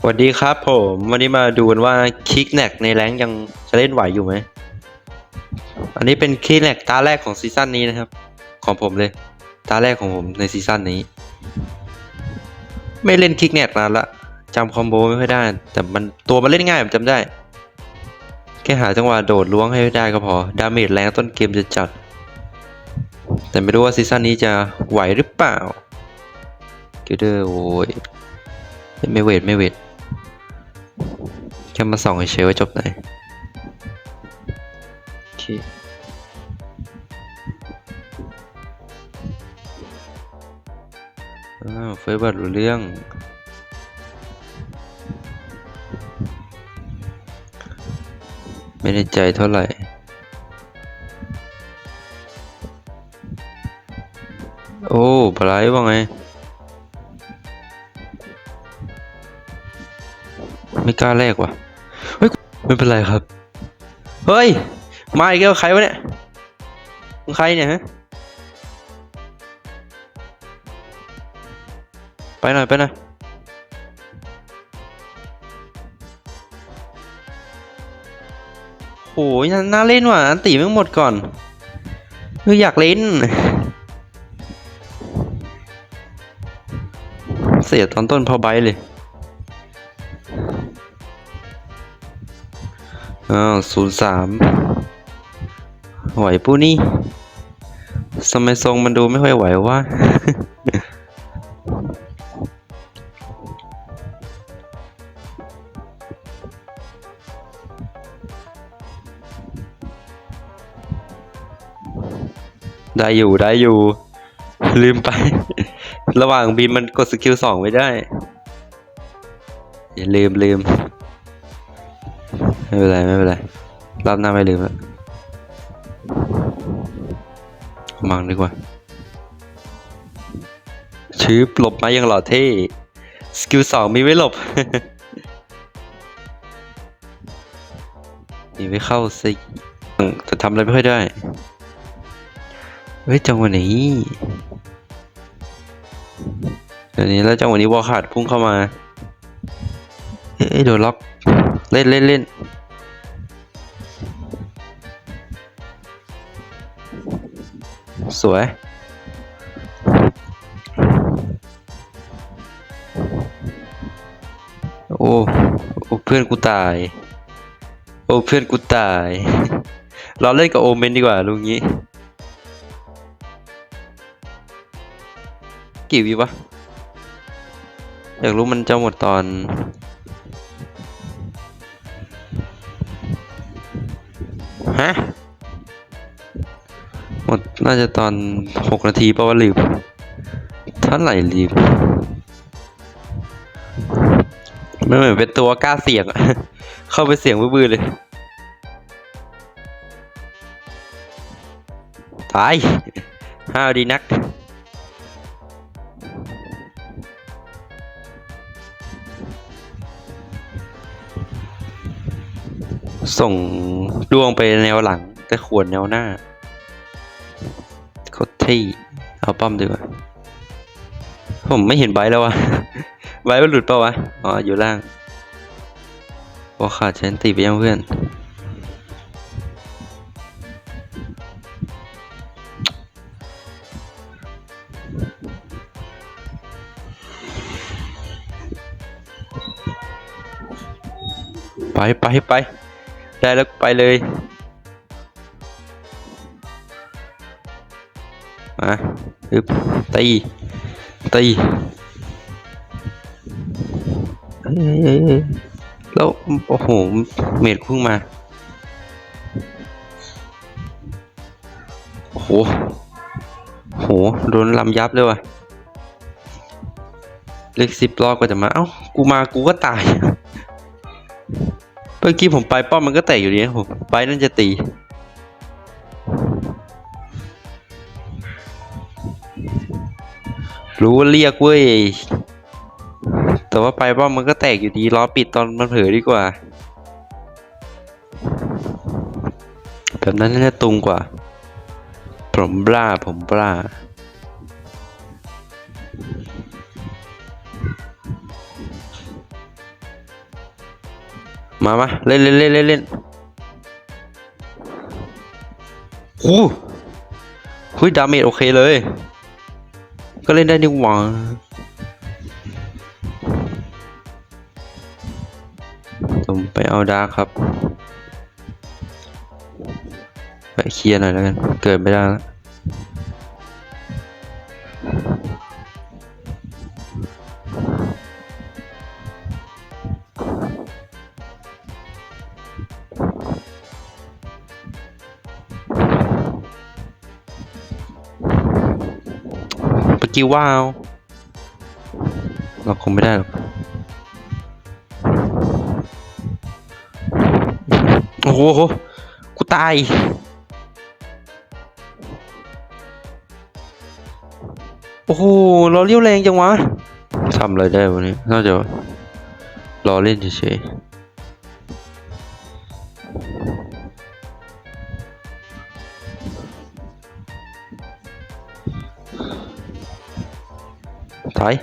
สวัสดีครับผม วันนี้มาดูกันว่าคิกแนกในแรงยังจะเล่นไหวอยู่ไหม อันนี้เป็นคิกแนกตาแรกของซีซั่นนี้นะครับ ของผมเลย ตาแรกของผมในซีซั่นนี้ ไม่เล่นคิกแนกนานละจำคอมโบไม่ค่อยได้ แต่มันตัวมันเล่นง่ายผมจำได้ แค่หาจังหวะโดดล้วงให้ได้ก็พอ ดาเมจแรงต้นเกมจะจัด แต่ไม่รู้ว่าซีซั่นนี้จะไหวหรือเปล่าเกเดอร์โว้ยไม่เวทไม่เวท ค่มาส่องเฉยๆว่าจบไหนโอเคอ้าวเฟยบัตรู้เรื่องไม่ได้ใจเท่าไหร่โอ้บไลท์ว่าไง ไม่กล้าแลกว่ะเฮ้ย ไม่เป็นไรครับ เฮ้ย มาอีกแล้วใครวะเนี่ยมึงใครเนี่ยฮะ ไปหน่อยไปหน่อยโหยน่าเล่นว่ะ อันตีม่งหมดก่อนคืออยากเล่น เสียตอนต้นพอใบเลย อ้าวศูนย์สามไหวปูนี่สมัยทรงมันดูไม่ค่อยไหววะได้อยู่ได้อยู่ ลืมไป ระหว่างบีมมันกดสกิลสองไม่ได้ อย่าลืมลืม ไม่เป็นไรไม่เป็นไรรอบหน้าไม่ลืมล้วมังดีกว่าชืบหลบมายังหล่อเท่สกิลสองมีไว้หลบมีไว้เข้าสิแต่ทำอะไรไม่ค่อยได้ เฮ้ยจังหวะนี้เดี๋ยวนี้แล้วจังหวะนี้วอลขาดพุ่งเข้ามา เอ้ยโดนล็อก เล่นเล่นเล่น สวย โอ้โอ้เพื่อนกูตาย โอ้เพื่อนกูตาย เราเล่นกับโอเมนดีกว่าลุงงี้ กี่วิวะ อยากรู้มันจะหมดตอนฮะ หมดน่าจะตอนหกนาทีป่าวลืมเท่าไหร่ลืมไม่เหมือนเป็นตัวกล้าเสี่ยงอะเข้าไปเสี่ยงบื้อเลย ตายห้าวดีนักส่งดวงไปแนวหลัง แต่ขวนแนวหน้า โคตรเที่เอาป้อมดีกว่าผมไม่เห็นไบแล้ววะไบมันหลุดเปล่าวะ อ๋อ อยู่ล่างพอขาดเชนตีไปยังเพื่อน ไปไปไป ได้แล้วไปเลย มาอึบตีตีเอ้ยแล้วโอ้โห เมดพุ่งมา โอ้โห โห โดนลำยับเลยว่ะ เล็กสิบรอบก็จะมา เอ้า กูมากูก็ตาย เมื่อกี้ผมไปป้อมมันก็แตกอยู่ดีนะผม ไปนั่นจะตี รู้ว่าเรียกเว้ย แต่ว่าไปป้อมมันก็แตกอยู่ดีรอปิดตอนมันเผลอดีกว่า แบบนั้นน่าจะตุงกว่า ผมบล้าผมบล้ามามาเล่นเล่นเล่นเล่นเล่นโอ้เฮ้ยดาเมจโอเคเลย ก็เล่นได้ดีหว่าผมไปเอาดาร์คครับไปเคลียร์หน่อยแล้วกัน เกิดไม่ได้แล้ว กิวว้าวเราคงไม่ได้หรอกโอ้โหกูตายโอ้โหรอเลี้ยวแรงจังวะทำอะไรได้วันนี้นอกจากรอเล่นเฉยๆ ถอย